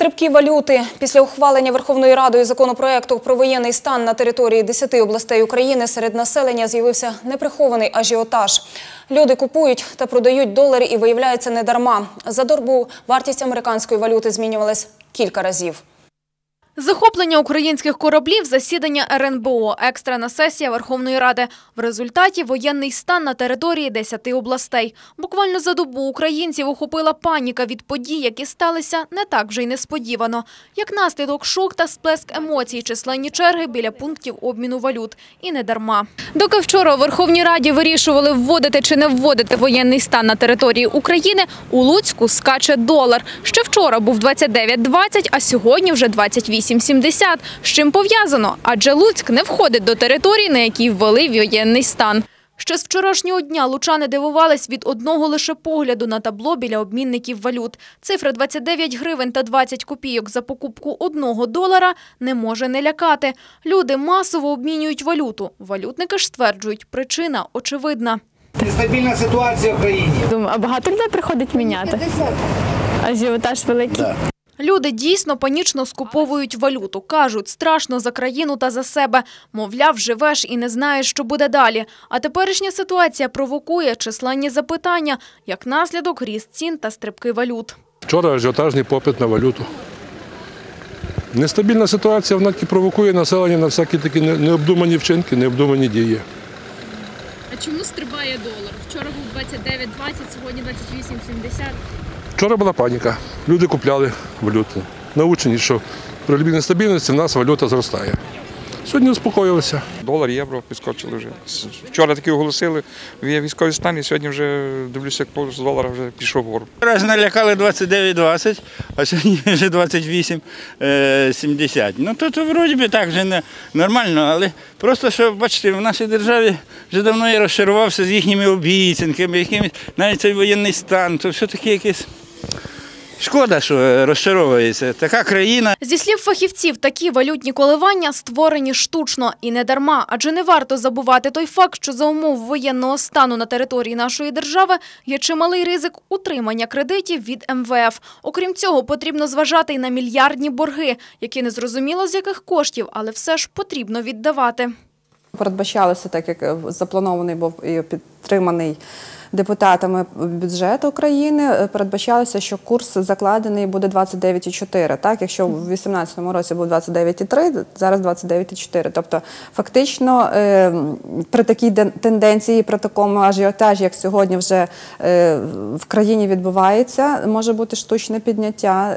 Стрибки валюти після ухвалення Верховною Радою законопроекту про воєнний стан на території 10 областей України серед населення з'явився неприхований ажіотаж. Люди купують та продають долари і виявляється не дарма. За дорбу вартість американської валюти змінювалась кілька разів. Захоплення українських кораблів, засідання РНБО, екстрена сесія Верховної Ради. В результаті воєнний стан на території 10 областей. Буквально за добу українців охопила паніка від подій, які сталися не так вже й несподівано. Як наслідок шок та сплеск емоцій, численні черги біля пунктів обміну валют. І не дарма. Доки вчора у Верховній Раді вирішували вводити чи не вводити воєнний стан на території України, у Луцьку скаче долар. Ще вчора був 29,20, а сьогодні вже 28,70. З чим пов'язано? Адже Луцьк не входить до території, на якій ввели воєнний стан. Ще з вчорашнього дня лучани дивувались від одного лише погляду на табло біля обмінників валют. Цифра 29 гривень та 20 копійок за покупку одного долара не може не лякати. Люди масово обмінюють валюту. Валютники ж стверджують, причина очевидна. Нестабільна ситуація в країні. Думаю, а багато людей приходить міняти? Ажіотаж великий. Люди дійсно панічно скуповують валюту. Кажуть, страшно за країну та за себе. Мовляв, живеш і не знаєш, що буде далі. А теперішня ситуація провокує численні запитання, як наслідок ріст цін та стрибки валют. Вчора ажіотажний попит на валюту. Нестабільна ситуація вона таки провокує населення на всякі такі необдумані вчинки, необдумані дії. А чому стрибає долар? Вчора був 29,20, сьогодні 28,70. Вчора була паніка. Люди купляли валюту. Научені, що при любій нестабільності в нас валюта зростає. Сьогодні успокоїлися. Долар, євро підскочили вже. Вчора таки оголосили є військовий стан, і сьогодні вже дивлюся, як курс долара вже пішов вгору. Раз налякали 29-20, а сьогодні вже 28-70. Ну то, то вроді би так вже не нормально, але просто що бачите, в нашій державі вже давно я розчарувався з їхніми обіцянками, якимись, навіть цей воєнний стан, то все таки якесь. Шкода, що е, розчаровується. Така країна. Зі слів фахівців, такі валютні коливання створені штучно і не дарма, адже не варто забувати той факт, що за умов воєнного стану на території нашої держави є чималий ризик утримання кредитів від МВФ. Окрім цього, потрібно зважати й на мільярдні борги, які не зрозуміло з яких коштів, але все ж потрібно віддавати. Передбачалося, так як е, запланований був і підтриманий депутатами бюджет України, е, передбачалося, що курс закладений буде 29,4. Так, якщо в 2018 році був 29,3, зараз 29,4. Тобто, фактично, е, при такій ден- тенденції, при такому ажіотажі, як сьогодні вже е, в країні відбувається, може бути штучне підняття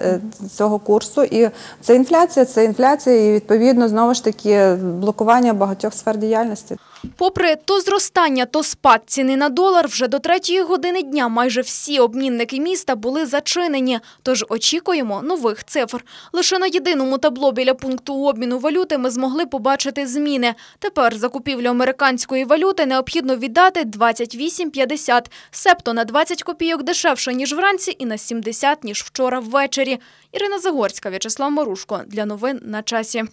цього курсу. І це інфляція, це інфляція, і відповідно знову ж таки блокування багатьох сфер діяльності. Попри то зростання, то спад ціни на долар, вже до третьої години дня майже всі обмінники міста були зачинені. Тож очікуємо нових цифр. Лише на єдиному табло біля пункту обміну валюти ми змогли побачити зміни. Тепер за купівлю американської валюти необхідно віддати 28,50, себто на 20 копійок дешевше, ніж вранці, і на 70, ніж вчора ввечері. Ірина Загорська, В'ячеслав Марушко. Для новин на часі.